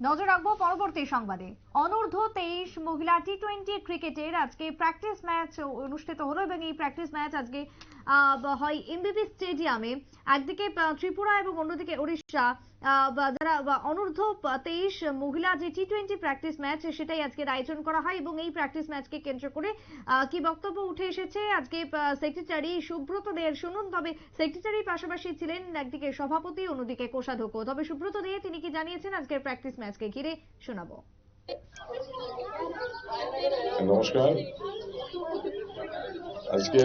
নজর রাখব পরবর্তী সংবাদে। অনূর্ধ্ব তেইশ মহিলা টি টোয়েন্টি ক্রিকেটের আজকে প্র্যাকটিস ম্যাচ অনুষ্ঠিত হলো এবং এই প্র্যাকটিস ম্যাচ আজকে হয় এমবিবি স্টেডিয়ামে। একদিকে ত্রিপুরা এবং অন্যদিকে ওড়িশা। যারা অনূর্ধ্ব তেইশ মহিলা যে টি টোয়েন্টি প্র্যাকটিস ম্যাচ সেটাই আজকের আয়োজন করা হয় এবং এই প্র্যাকটিস ম্যাচকে কেন্দ্র করে কি বক্তব্য উঠে এসেছে? আজকে সেক্রেটারি সুব্রত দের শুনুন। তবে সেক্রেটারির পাশাপাশি ছিলেন একদিকে সভাপতি, অন্যদিকে কোষাধ্যক্ষ। তবে সুব্রত দে তিনি কি জানিয়েছেন? আজকের প্র্যাকটিস ম্যাচকে ঘিরে শোনাবো। নমস্কার। আজকে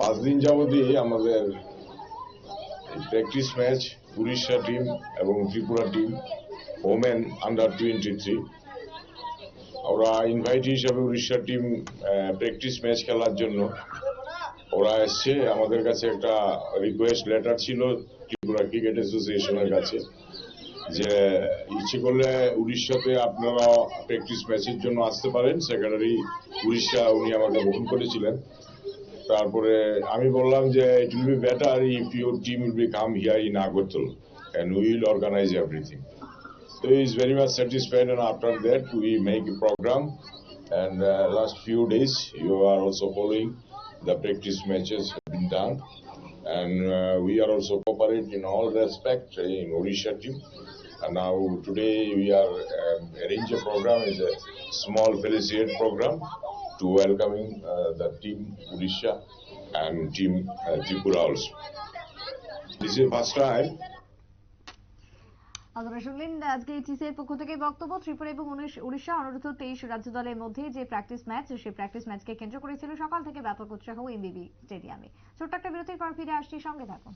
পাঁচ দিন যাবতই আমাদের প্র্যাকটিস ম্যাচ উড়িষ্যা টিম এবং Tripura team women under twenty three ওরা ইনভাইট হিসাবে উড়িষ্যা টিম প্র্যাকটিস ম্যাচ খেলার জন্য। ওরা এসছে, আমাদের কাছে একটা রিকোয়েস্ট লেটার ছিল ত্রিপুরা ক্রিকেট অ্যাসোসিয়েশনের কাছে। যে ইচ্ছে করলে উড়িষ্যাতে আপনারা প্র্যাকটিস ম্যাচের জন্য আসতে পারেন। সেক্রেটারি উড়িষ্যা উনি আমাকে গ্রহণ করেছিলেন। তারপরে আমি বললাম যে it will be better if your team will be come here in Agartala and will organise everything So he is very much satisfied and after that we make a program and uh, last few days you are also following the practice and uh, we are also cooperate in all respect in Odisha team and now today we are um, arrange a program is a small felicitate program to welcoming uh, the team Odisha and team uh, Tripura also. This is first time শুনলেন আজকে টিসিএর পক্ষ থেকে বক্তব্য, ত্রিপুরা এবং উড়িষ্যা অনূর্ধ্ব তেইশ রাজ্য দলের মধ্যে যে প্র্যাকটিস ম্যাচ সেই প্র্যাকটিস ম্যাচকে কেন্দ্র করেছিল সকাল থেকে ব্যাপক উৎসাহ এমবিবি স্টেডিয়ামে। ছোট্ট একটা বিরতির পর ফিরে আসছি, সঙ্গে থাকুন।